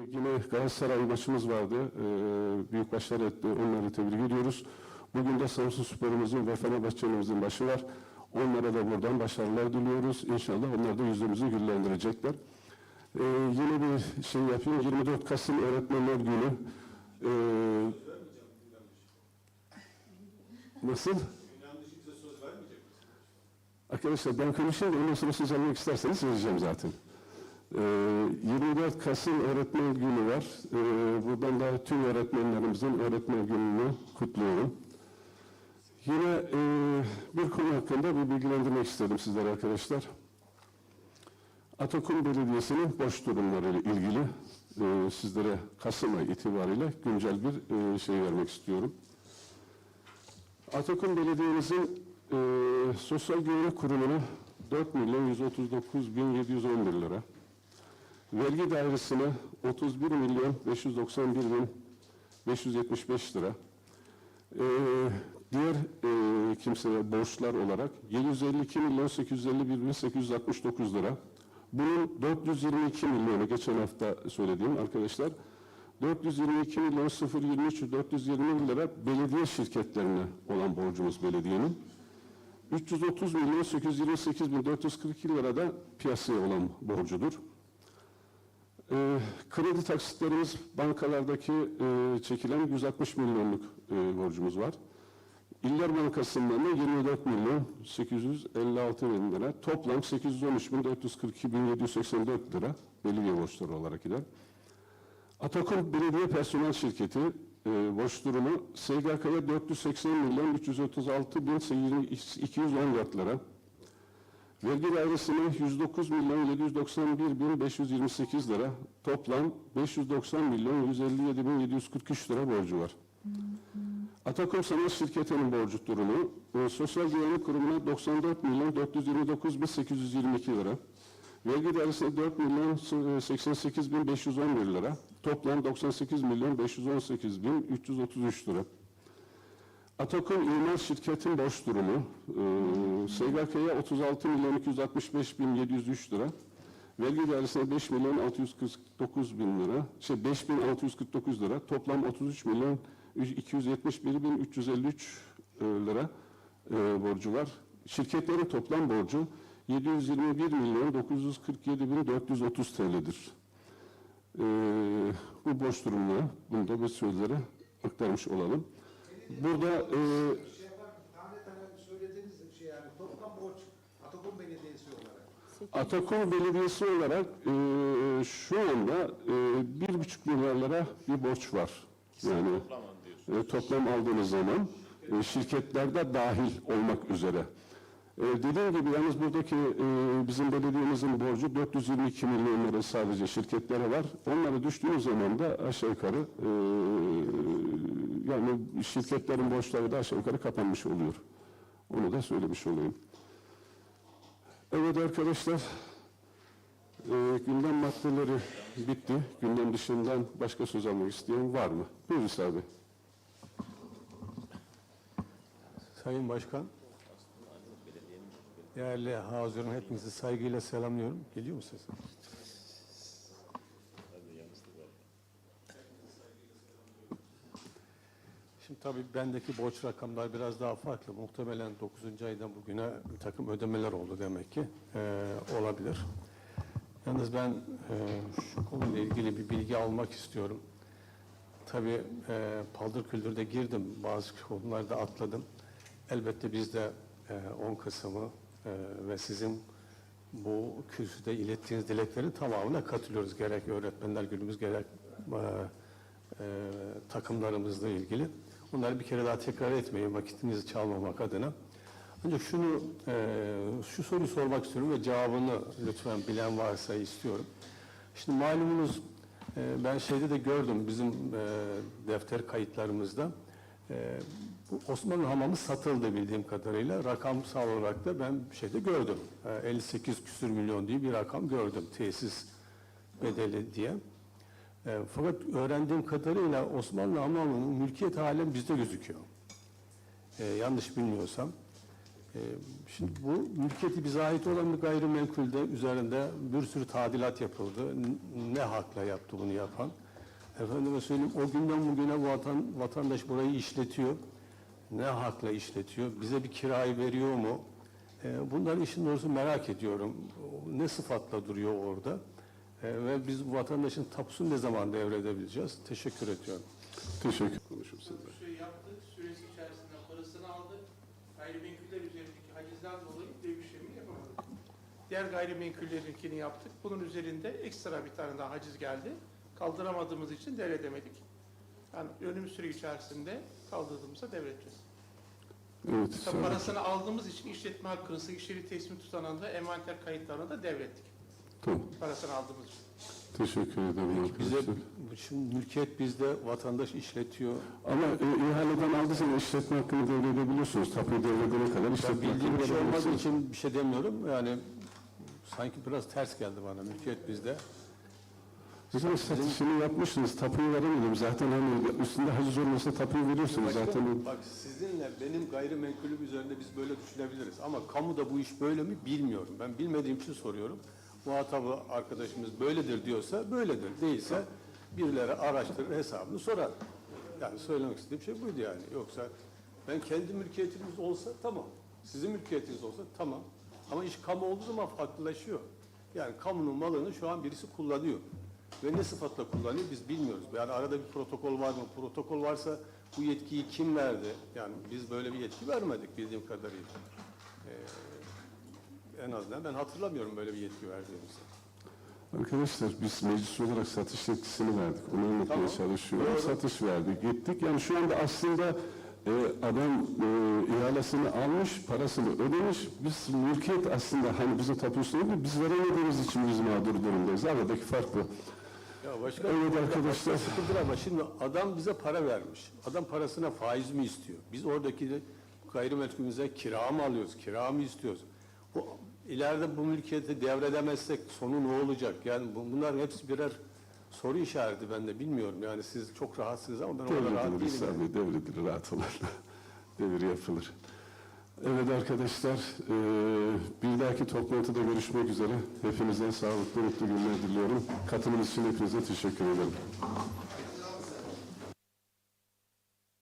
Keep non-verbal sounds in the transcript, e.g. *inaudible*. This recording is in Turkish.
Yine Galatasaray maçımız vardı. Ee, büyük başarı etti. Onları tebrik ediyoruz. Bugün de Samsun Spor'umuzun ve Fenerbahçe'mizin başı var. Onlara da buradan başarılar diliyoruz. İnşallah onlar da yüzümüzü güllendirecekler. Ee, yine bir şey yapayım. 24 Kasım Öğretmenler Günü. Ee, nasıl? Arkadaşlar ben konuşayım da ondan sonra söz almak isterseniz vereceğim zaten. Ee, 24 Kasım Öğretmen Günü var. Ee, buradan da tüm öğretmenlerimizin öğretmen gününü kutluyorum. Yine e, bir konu hakkında bir bilgilendirmek istedim sizlere arkadaşlar. Atakum Belediyesi'nin boş durumları ile ilgili e, sizlere Kasım ayı itibariyle güncel bir e, şey vermek istiyorum. Atakum Belediye'mizin e, Sosyal Güvenlik Kurumu'na 4 milyon 139 bin 711 lira, vergi dairesine 31 milyon 591 bin 575 lira, e, diğer e, kimseye borçlar olarak 752 milyon 851 bin 869 lira, bunun 422 milyonu geçen hafta söylediğim arkadaşlar, 422 milyon 023 420 lira belediye şirketlerine olan borcumuz belediyenin. 330 milyon 828 bin 442 lira da piyasaya olan borcudur. Ee, kredi taksitlerimiz bankalardaki e, çekilen 160 milyonluk e, borcumuz var. İller Bankası'ndan da 24 milyon 856 bin lira. Toplam 813 bin 442 bin 784 lira belediye borçları olarak gider. Atakum Belediye Personel Şirketi e, borç durumu SGK'ya 480 milyon 336 bin 214 lira. Vergi dairesine 109 milyon 791 bin 528 lira. Toplam 590 milyon 157 bin 743 lira borcu var. Atakom Sanayi Şirketi'nin borcu durumu e, Sosyal Güvenlik Kurumu'na 94 milyon 429 bin 822 lira. Vergi dairesine 4 milyon 88 bin 511 lira. Toplam 98 milyon 518 bin 333 lira. Atakom İmal Şirket'in borç durumu e, SGK'ya 36 milyon 265 bin 703 lira. Vergi dairesine 5 milyon 649 bin lira, şey 5 bin 649 lira, toplam 33 milyon 271 bin 353 e, lira e, borcu var. Şirketlerin toplam borcu 721 milyon 947 bin 430 TL'dir. E, bu borç durumuna, bunu da bir sözlere aktarmış olalım. Burada e, şey yapar, tane tane söylediğiniz şey yani toplam borç Atakum Belediyesi olarak. Atakum Belediyesi olarak e, şu anda e, bir buçuk milyar lira bir borç var. Yani e, toplam aldığınız zaman e, şirketlerde dahil olmak üzere. E, dediğim gibi yalnız buradaki e, bizim belediyemizin borcu 422 milyon lira sadece şirketlere var. Onları düştüğümüz zaman da aşağı yukarı e, yani şirketlerin borçları da aşağı yukarı kapanmış oluyor. Onu da söylemiş olayım. Evet arkadaşlar, e, gündem maddeleri bitti. Gündem dışından başka söz almak isteyen var mı? Buyurun İsa. Sayın Başkan, değerli hazırın hepinizi saygıyla selamlıyorum. Geliyor mu sesim? Şimdi tabii bendeki borç rakamlar biraz daha farklı. Muhtemelen 9. aydan bugüne bir takım ödemeler oldu demek ki. Ee, olabilir. Yalnız ben e, şu konuyla ilgili bir bilgi almak istiyorum. Tabii e, paldır küldürde girdim. Bazı konularda atladım. Elbette biz de e, 10 Kasım'ı e, ve sizin bu kürsüde ilettiğiniz dileklerin tamamına katılıyoruz. Gerek öğretmenler günümüz gerek e, e, takımlarımızla ilgili. Bunları bir kere daha tekrar etmeyin vakitinizi çalmamak adına. Ancak şunu, e, şu soruyu sormak istiyorum ve cevabını lütfen bilen varsa istiyorum. Şimdi malumunuz e, ben şeyde de gördüm bizim e, defter kayıtlarımızda. E, bu Osmanlı hamamı satıldı bildiğim kadarıyla. Rakamsal olarak da ben şeyde gördüm. E, 58 küsür milyon diye bir rakam gördüm tesis bedeli diye. E, fakat öğrendiğim kadarıyla Osmanlı hamamının mülkiyet halen bizde gözüküyor. E, yanlış bilmiyorsam. Ee, Şimdi bu mülkiyeti bize ait olan bir gayrimenkulde üzerinde bir sürü tadilat yapıldı. Ne hakla yaptı bunu yapan? Efendime söyleyeyim o günden bugüne bu vatan, vatandaş burayı işletiyor. Ne hakla işletiyor? Bize bir kirayı veriyor mu? Ee, Bunları işin doğrusu merak ediyorum. Ne sıfatla duruyor orada? Ee, Ve biz bu vatandaşın tapusunu ne zaman devredebileceğiz? Teşekkür ediyorum. Teşekkür konuşup sizinle. Bu şey yaptık, süresi içerisinde parasını aldık. Gayrimenküller üzerindeki hacizden dolayı dev işlemini yapamadık. Diğer gayrimenkullerinkini yaptık. Bunun üzerinde ekstra bir tane daha haciz geldi. Kaldıramadığımız için devredemedik. Yani önümüz süre içerisinde kaldırdığımızda devredeceğiz. Evet, Tabii parasını aldığımız için işletme hakkını, işleri teslim tutanında envanter kayıtlarını da devrettik. Tamam. Parasını aldığımız için. Teşekkür ederim Bize arkadaşlar. şimdi mülkiyet bizde vatandaş işletiyor. Ama e, ihaleden aldıysanız işletme hakkını devredebiliyorsunuz. Tapuyu devredene kadar işletme bildiğim hakkını bir şey olmadığı için bir şey demiyorum. Yani sanki biraz ters geldi bana mülkiyet bizde. Zaten satışını yapmışsınız, tapuyu veremedim. Zaten hani üstünde haciz olmasa tapuyu veriyorsunuz zaten. Bak sizinle benim gayrimenkulüm üzerinde biz böyle düşünebiliriz. Ama kamuda bu iş böyle mi bilmiyorum. Ben bilmediğim için soruyorum. Muhatabı arkadaşımız böyledir diyorsa böyledir. Değilse birileri araştırır hesabını sorar. Yani söylemek istediğim şey buydu yani. Yoksa ben kendi mülkiyetiniz olsa tamam. Sizin mülkiyetiniz olsa tamam. Ama iş kamu olduğu zaman farklılaşıyor. Yani kamunun malını şu an birisi kullanıyor. Ve ne sıfatla kullanıyor biz bilmiyoruz. Yani arada bir protokol var mı? Protokol varsa bu yetkiyi kim verdi? Yani biz böyle bir yetki vermedik bildiğim kadarıyla. Ee, en azından ben hatırlamıyorum böyle bir yetki verdiğimizi. Arkadaşlar biz meclis olarak satış yetkisini verdik. Onu anlatmaya Tamam. çalışıyorum. Doğru. Satış verdik, gittik. Yani şu anda aslında e, adam e, ihalesini almış, parasını ödemiş. Biz mülkiyet aslında hani bize tapusunu değil, biz veremediğimiz için biz mağdur durumdayız. Aradaki fark bu. Ya başka Evet arkadaşlar. sıkıntılar ama şimdi adam bize para vermiş. Adam parasına faiz mi istiyor? Biz oradaki gayrimenkulümüze kira mı alıyoruz? Kira mı istiyoruz? Bu ileride bu mülkiyeti devredemezsek sonu ne olacak? Yani bu- bunların hepsi birer soru işareti ben de bilmiyorum. Yani siz çok rahatsınız ama ben kadar rahat Devredilir değilim. İsa Bey, devredilir, rahat olun. *laughs* Devir yapılır. Evet arkadaşlar, bir dahaki toplantıda görüşmek üzere. Hepinize sağlıklı, mutlu günler diliyorum. Katılımınız için hepinize teşekkür ederim.